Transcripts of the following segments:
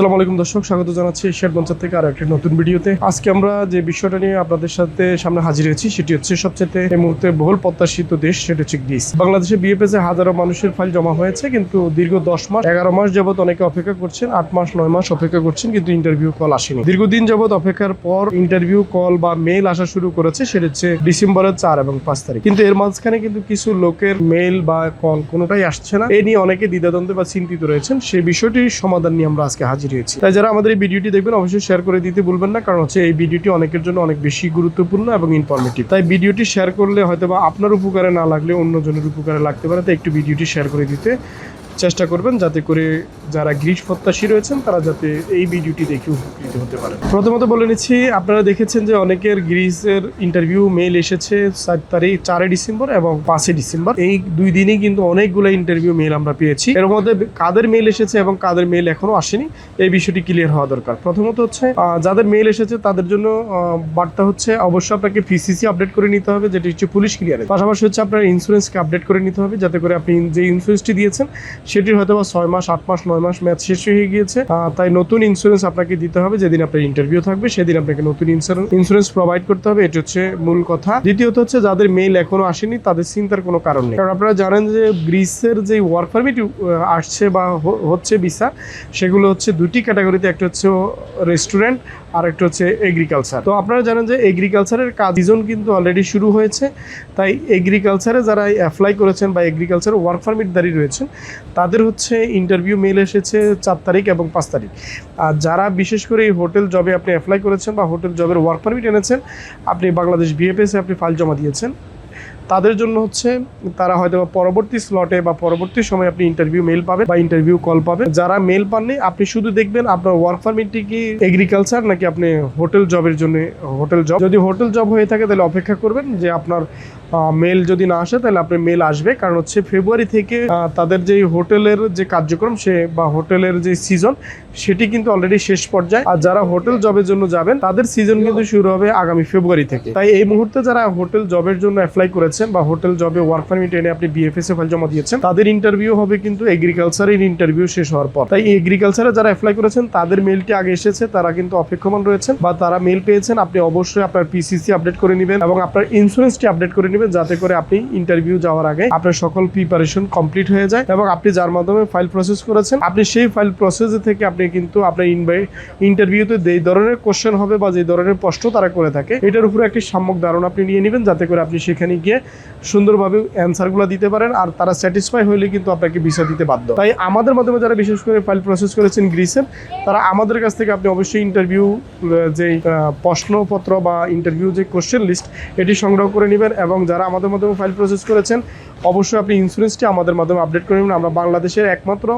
আসসালামু আলাইকুম দর্শক, স্বাগত জানাচ্ছি এশিয়ার মঞ্চের থেকে আরও একটি নতুন ভিডিওতে। আজকে আমরা যে বিষয়টা নিয়ে আপনাদের সাথে সামনে হাজির হয়েছি, সেটি হচ্ছে সবচেয়ে এই মুহূর্তে বহুল প্রত্যাশিত দেশ, সেটা হচ্ছে গ্রিস। বাংলাদেশে বিএফএস এ হাজারো মানুষের ফাইল জমা হয়েছে, কিন্তু দীর্ঘ দশ মাস, এগারো মাস যাবত অনেকে অপেক্ষা করছেন, আট মাস, নয় মাস অপেক্ষা করছেন, কিন্তু ইন্টারভিউ কল আসেনি। দীর্ঘদিন যাবত অপেক্ষার পর ইন্টারভিউ কল বা মেল আসা শুরু করেছে, সেটা হচ্ছে ডিসেম্বরের চার এবং পাঁচ তারিখ। কিন্তু এর মাঝখানে কিন্তু কিছু লোকের মেল বা কল কোনোটাই আসছে না। এ নিয়ে অনেকে দ্বিধাদ্বন্দ্বে বা চিন্তিত রয়েছেন সেই বিষয়টির সমাধান নিয়ে আমরা আজকে হাজির হয়েছি তাই যারা আমাদের এই ভিডিওটি দেখবেন, অবশ্যই শেয়ার করে দিতে ভুলবেন না, কারণ হচ্ছে এই ভিডিওটি অনেকের জন্য অনেক বেশি গুরুত্বপূর্ণ এবং ইনফরমেটিভ তাই ভিডিওটি শেয়ার করলে হয়তো বা আপনার উপকারে না লাগলে অন্যজনের উপকারে লাগতে পারে, তাই একটু ভিডিওটি শেয়ার করে দিতে চেষ্টা করবেন যাতে করে যারা গ্রীষ্ম প্রত্যাশী রয়েছেন, তারা যাতে এই ভিডিওটি দেখে উপকৃত হতে পারে প্রথমত বলে নিচ্ছি, আপনারা দেখেছেন যে অনেকের গ্রিসের ইন্টারভিউ মেল এসেছে সাত তারিখ, চারই ডিসেম্বর এবং পাঁচই ডিসেম্বর। এই দুই দিনই কিন্তু অনেকগুলো ইন্টারভিউ মেল আমরা পেয়েছি। এর মধ্যে কাদের মেল এসেছে এবং কাদের মেল এখনও আসেনি, এই বিষয়টি ক্লিয়ার হওয়া দরকার। প্রথমত হচ্ছে যাদের মেল এসেছে, তাদের জন্য বার্তা হচ্ছে, অবশ্যই আপনাকে পিসিসি আপডেট করে নিতে হবে, যেটি হচ্ছে পুলিশ ক্লিয়ারেন্স পাশাপাশি হচ্ছে আপনার ইন্স্যুরেন্সকে আপডেট করে নিতে হবে, যাতে করে আপনি যে ইন্স্যুরেন্সটি দিয়েছেন সেটির হয়তো বা ছয় মাস, আট মাস, নয় মাস ম্যাচ শেষ হয়ে গিয়েছে। তাই নতুন ইন্স্যুরেন্স আপনাকে দিতে হবে যেদিন আপনার ইন্টারভিউ থাকবে, সেদিন আপনাকে নতুন ইন্স্যুরেন্স প্রোভাইড করতে হবে। এটি হচ্ছে মূল কথা। দ্বিতীয়ত হচ্ছে, যাদের মেইল এখনও আসেনি, তাদের চিন্তার কোনো কারণ নেই। কারণ আপনারা জানেন যে গ্রিসের যে ওয়ার্ক পারমিট আসছে বা হচ্ছে ভিসা সেগুলো হচ্ছে দুটি ক্যাটাগরিতে একটা হচ্ছে রেস্টুরেন্ট আর একটা হচ্ছে এগ্রিকালচার তো আপনারা জানেন যে এগ্রিকালচারের কাজ সিজন কিন্তু অলরেডি শুরু হয়েছে। তাই এগ্রিকালচারে যারা অ্যাপ্লাই করেছেন বা এগ্রিকালচার ওয়ার্ক পারমিট দাঁড়িয়ে রয়েছেন তাদের হচ্ছে ইন্টারভিউ মেল এসেছে চার তারিখ এবং পাঁচ তারিখ। আর যারা বিশেষ করে এই হোটেল জবে আপনি অ্যাপ্লাই করেছেন বা হোটেল জবের ওয়ার্ক পারমিট এনেছেন, আপনি বাংলাদেশ বিএফএসে আপনি ফাইল জমা দিয়েছেন। তাদের জন্য হচ্ছে তারা হয়তো বা পরবর্তী স্লটে বা পরবর্তী সময় আপনি ইন্টারভিউ মেল পাবেন বা ইন্টারভিউ কল পাবেন। যারা মেল পাননি, আপনি শুধু দেখবেন আপনার ওয়ার্ক পারমিটটি কি এগ্রিকালচার নাকি আপনি হোটেল জবের জন্য হোটেল জব যদি হোটেল জব হয়ে থাকে, তাহলে অপেক্ষা করবেন যে আপনার মেল যদি না আসে, তাহলে আপনি মেল আসবে। কারণ হচ্ছে ফেব্রুয়ারি থেকে তাদের যে হোটেলের যে কার্যক্রম, সে বা হোটেলের যে সিজন সেটি কিন্তু অলরেডি শেষ পর্যায়ে। আর যারা হোটেল জবের জন্য যাবেন, তাদের সিজন কিন্তু শুরু হবে আগামী ফেব্রুয়ারি থেকে। তাই এই মুহূর্তে যারা হোটেল জবের জন্য অ্যাপ্লাই করেছেন, বা হোটেল জবে ওয়ার্ক পারমিট এনে আপনি বিএফএস এ ফাইল জমা দিয়েছেন, তাদের ইন্টারভিউ হবে কিন্তু এগ্রিকালচারের ইন্টারভিউ শেষ হওয়ার পর। তাই এগ্রিকালচারে যারা অ্যাপ্লাই করেছেন, তাদের মেলটি আগে এসেছে, তারা কিন্তু অপেক্ষমান রয়েছেন, বা তারা মেল পেয়েছেন, আপনি অবশ্যই আপনার পিসিসি আপডেট করে নেবেন, এবং আপনার ইন্স্যুরেন্সটি আপডেট করে নেবেন। যাতে করে আপনি ইন্টারভিউ যাওয়ার আগে আপনার সকল প্রিপারেশন কমপ্লিট হয়ে যায় এবং আপনি যার মাধ্যমে ফাইল প্রসেস করেছেন, আপনি সেই ফাইল প্রসেস থেকে আপনি কিন্তু আপনার ইনভাই ইন্টারভিউতে যেই ধরনের কোশ্চেন হবে বা যে ধরনের প্রশ্ন তারা করে থাকে, এটার উপরে একটি সাম্যক ধারণা আপনি নিয়ে নেবেন যাতে করে আপনি সেখানে গিয়ে সুন্দরভাবে অ্যান্সারগুলো দিতে পারেন আর তারা স্যাটিসফাই হলে কিন্তু আপনাকে ভিসা দিতে বাধ্য। তাই আমাদের মাধ্যমে যারা বিশেষ করে ফাইল প্রসেস করেছেন গ্রিসের তারা আমাদের কাছ থেকে আপনি অবশ্যই ইন্টারভিউ যে প্রশ্নপত্র বা ইন্টারভিউ যে কোশ্চেন লিস্ট এটি সংগ্রহ করে নেবেন এবং যারা আমাদের মাধ্যমে ফাইল প্রসেস করেছেন, অবশ্যই আপনি ইন্স্যুরেন্সটি আমাদের মাধ্যমে আপডেট করে নেবেন। আমরা বাংলাদেশের একমাত্র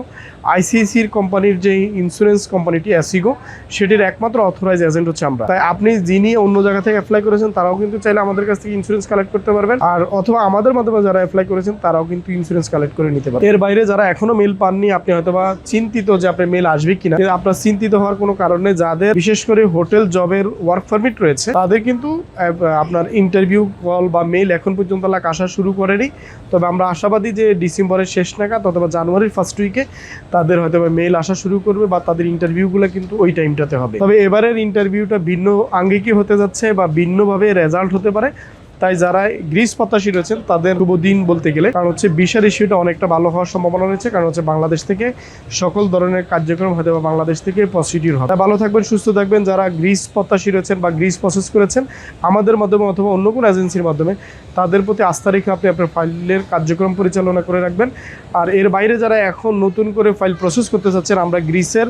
আইসিআইসির কোম্পানির যে ইন্স্যুরেন্স কোম্পানিটি অ্যাসিগো সেটির একমাত্র অথরাইজ এজেন্ট হচ্ছে আমরা। তাই আপনি যিনি অন্য জায়গা থেকে অ্যাপ্লাই করেছেন, তারাও কিন্তু চাইলে আমাদের কাছ থেকে ইন্স্যুরেন্স কালেক্ট করতে পারবেন। আর অথবা আমাদের মাধ্যমে যারা অ্যাপ্লাই করেছেন, তারাও কিন্তু ইন্স্যুরেন্স কালেক্ট করে নিতে পারবেন। এর বাইরে যারা এখনও মেল পাননি, আপনি হয়তোবা চিন্তিত যে আপনার মেল আসবে কিনা। আপনার চিন্তিত হওয়ার কোনো কারণ যাদের বিশেষ করে হোটেল জবের ওয়ার্ক পারমিট রয়েছে, তাদের কিন্তু আপনার ইন্টারভিউ কল বা মেল এখন পর্যন্ত লাখ আসা শুরু করেনি। তবে আমরা আশাবাদী যে ডিসেম্বরের শেষ নাগাদ অথবা জানুয়ারির ফার্স্ট উইকে তাদের হয়তো মেল আসা শুরু করবে বা তাদের ইন্টারভিউগুলো কিন্তু ওই টাইমটাতে হবে। তবে এবারের ইন্টারভিউটা ভিন্ন আঙ্গিকই হতে যাচ্ছে বা ভিন্নভাবে রেজাল্ট হতে পারে। তাই যারা গ্রিস প্রত্যাশী রয়েছেন, তাদের শুভ দিন বলতে গেলে। কারণ হচ্ছে বিশার ইস্যুটা অনেকটা ভালো হওয়ার সম্ভাবনা রয়েছে। কারণ হচ্ছে বাংলাদেশ থেকে সকল ধরনের কার্যক্রম হয়তো বাংলাদেশ থেকে পজিটিভ হবে। ভালো থাকবেন, সুস্থ থাকবেন। যারা গ্রিস প্রত্যাশী রয়েছেন বা গ্রিস প্রসেস করেছেন, আমাদের মাধ্যমে অথবা অন্য কোনো এজেন্সির মাধ্যমে, তাদের প্রতি আস্থা রেখে আপনি আপনার ফাইলের কার্যক্রম পরিচালনা করে রাখবেন। আর এর বাইরে যারা এখন নতুন করে ফাইল প্রসেস করতে চাচ্ছেন, আমরা গ্রিসের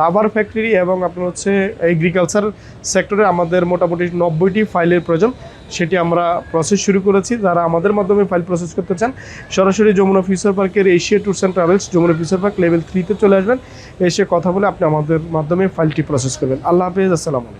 রাবার ফ্যাক্টরি এবং আপনার হচ্ছে এগ্রিকালচার সেক্টরে আমাদের মোটামুটি নব্বইটি ফাইলের প্রয়োজন। সেটি আমরা প্রসেস শুরু করেছি। যারা আমাদের মাধ্যমে ফাইল প্রসেস করতে চান, সরাসরি যমুনা ফিউচার পার্কের Asia tours and travels Jamuna future park level থ্রিতে চলে আসবেন। এসে কথা বলে আপনি আমাদের মাধ্যমে ফাইলটি প্রসেস করবেন। আল্লাহ হাফেজ, আসসালামু